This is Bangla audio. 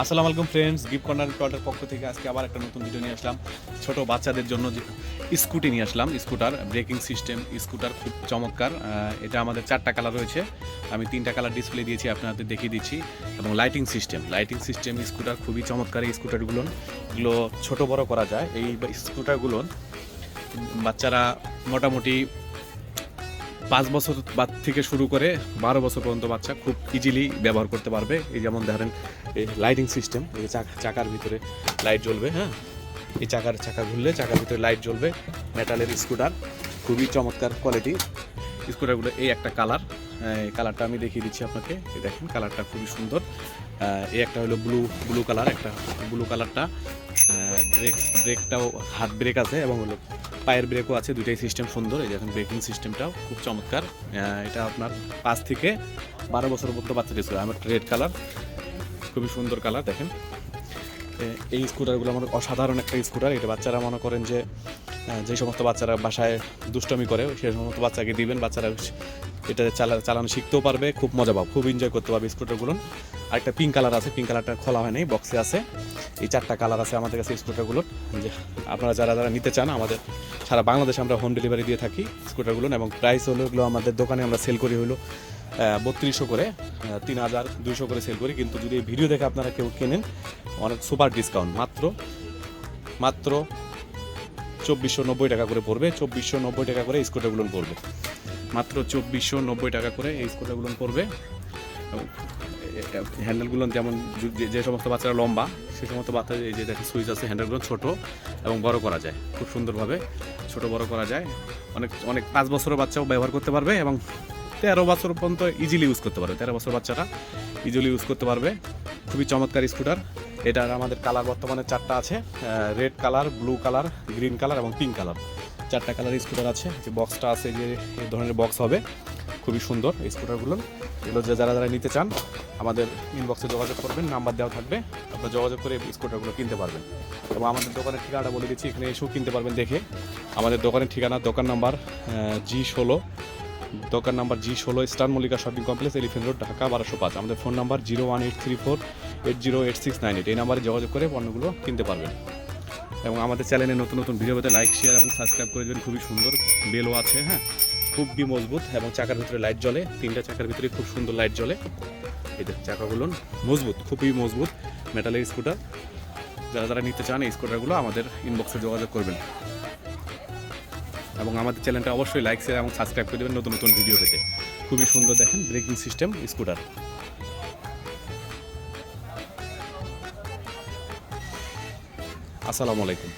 আসসালামু আলাইকুম ফ্রেন্ডস গিফট কর্নার টলের পক্ষ থেকে আজকে আবার একটা নতুন ভিডিও নিয়ে আসলাম। ছোট বাচ্চাদের জন্য স্কুটি নিয়ে আসলাম স্কুটার ব্রেকিং সিস্টেম স্কুটার খুব চমৎকার। এটা আমাদের চারটা কালার রয়েছে। আমি তিনটা কালার ডিসপ্লে দিয়েছি, আপনাদের দেখিয়ে দিচ্ছি। এবং lighting system lighting system scooter খুবই চমৎকার এই স্কুটারগুলো এগুলো ছোট বড় করা যায়। এই স্কুটারগুলো বাচ্চারা মোটামুটি পাঁচ বছর থেকে শুরু করে বারো বছর পর্যন্ত বাচ্চা খুব ইজিলি ব্যবহার করতে পারবে। এই যেমন ধরেন, এই লাইটিং সিস্টেম এই চাক- চাকার ভিতরে লাইট জ্বলবে হ্যাঁ? এই চাকার, চাকা ঘুরলে চাকার ভিতরে লাইট জ্বলবে মেটালের স্কুটার খুবই চমৎকার কোয়ালিটি স্কুটারগুলো এই একটা কালার এই কালারটা আমি দেখিয়ে দিচ্ছি আপনাকে। দেখেন কালারটা খুবই সুন্দর। এই একটা হলো ব্লু ব্লু কালার একটা ব্লু কালারটা ব্রেক ব্রেকটাও হাত ব্রেক আছে এবং হলো পায়ের ব্রেকও আছে, দুইটাই সিস্টেম সুন্দর। এই দেখেন ব্রেকিং সিস্টেমটাও খুব চমৎকার। এটা আপনার পাঁচ থেকে বারো বছর পর্যন্ত বাচ্চা ছিল আমার রেড কালার খুবই সুন্দর কালার দেখেন। এই স্কুটারগুলো আমার অসাধারণ একটা স্কুটার এটা বাচ্চারা মনে করেন যে যে সমস্ত বাচ্চারা বাসায় দুষ্টমি করে সেই সমস্ত বাচ্চাকে দিবেন, বাচ্চারা এটা চালা, চালানো শিখতেও পারবে, খুব মজা পাবে, খুব এনজয় করতে পারবে স্কুটারগুলো আরেকটা পিঙ্ক কালার আছে পিঙ্ক কালারটা খোলা হয় নাই বক্সে আছে। এই চারটা কালার আছে আমাদের কাছে স্কুটারগুলোর যে আপনারা যারা যারা নিতে চান, আমাদের সারা বাংলাদেশে আমরা হোম ডেলিভারি দিয়ে থাকি স্কুটারগুলো এবং প্রাইস হলো এগুলো আমাদের দোকানে আমরা সেল করি হলো বত্রিশশো করে তিন হাজার দুইশো করে সেল করি। কিন্তু যদি ভিডিও দেখে আপনারা কেউ কেনেন, অনেক সুপার ডিসকাউন্ট মাত্র মাত্র চব্বিশশো নব্বই টাকা করে পড়বে, চব্বিশশো নব্বই টাকা করে স্কুটারগুলো পড়বে। মাত্র চব্বিশশো নব্বই টাকা করে এই স্কুটারগুলো পড়বে। হ্যান্ডেলগুলো যেমন যে- সমস্ত বাচ্চারা লম্বা, সে সমস্ত বাচ্চা এই যে দেখেন সুইচ আছে হ্যান্ডেলগুলো ছোট এবং বড় করা যায়, খুব সুন্দরভাবে ছোট বড় করা যায়। অনেক অনেক পাঁচ বছরের বাচ্চাও ব্যবহার করতে পারবে এবং তেরো বছর পর্যন্ত ইজিলি ইউজ করতে পারবে। তেরো বছর বাচ্চারা ইজিলি ইউজ করতে পারবে। খুবই চমৎকার স্কুটার এটার আমাদের কালার বর্তমানে চারটা আছে। Red colour blue colour green colour এবং পিঙ্ক কালার চারটা কালার স্কুটার আছে। যে বক্সটা আছে যে ধরনের বক্স হবে, খুবই সুন্দর এই স্কুটারগুলো এগুলো যে যারা যারা নিতে চান, আমাদের ইনবক্সে যোগাযোগ করবেন নাম্বার দেওয়া থাকবে। আপনারা যোগাযোগ করে স্কুটারগুলো কিনতে পারবেন। এবং আমাদের দোকানের ঠিকানাটা বলে দিচ্ছি, এখানে এসেও কিনতে পারবেন দেখে। আমাদের দোকানের ঠিকানা, দোকান নাম্বার জি ষোলো দোকান নাম্বার জি ষোলো Star Mallika Shopping Complex, Elephant Road, Dhaka বারোশো পাঁচ। আমাদের phone number zero one eight three four eight zero eight six nine eight. এই নাম্বারে যোগাযোগ করে পণ্যগুলো কিনতে পারবেন। এবং আমাদের চ্যানেলে নতুন নতুন ভিডিও পেতে লাইক, শেয়ার এবং সাবস্ক্রাইব করে দেবেন। খুবই সুন্দর বেলও আছে হ্যাঁ? খুবই মজবুত এবং চাকার ভিতরে লাইট জ্বলে। তিনটা চাকার ভিতরে খুব সুন্দর লাইট জ্বলে। এদের চাকাগুলো মজবুত, খুবই মজবুত মেটালের স্কুটার যারা যারা নিতে চান এই স্কুটারগুলো আমাদের ইনবক্সে যোগাযোগ করবেন। এবং আমাদের চ্যানেলটা অবশ্যই লাইক শেয়ার এবং সাবস্ক্রাইব করে দেবেন নতুন নতুন ভিডিও পেতে। খুবই সুন্দর দেখেন ব্রেকিং সিস্টেম স্কুটার আসসালামু আলাইকুম।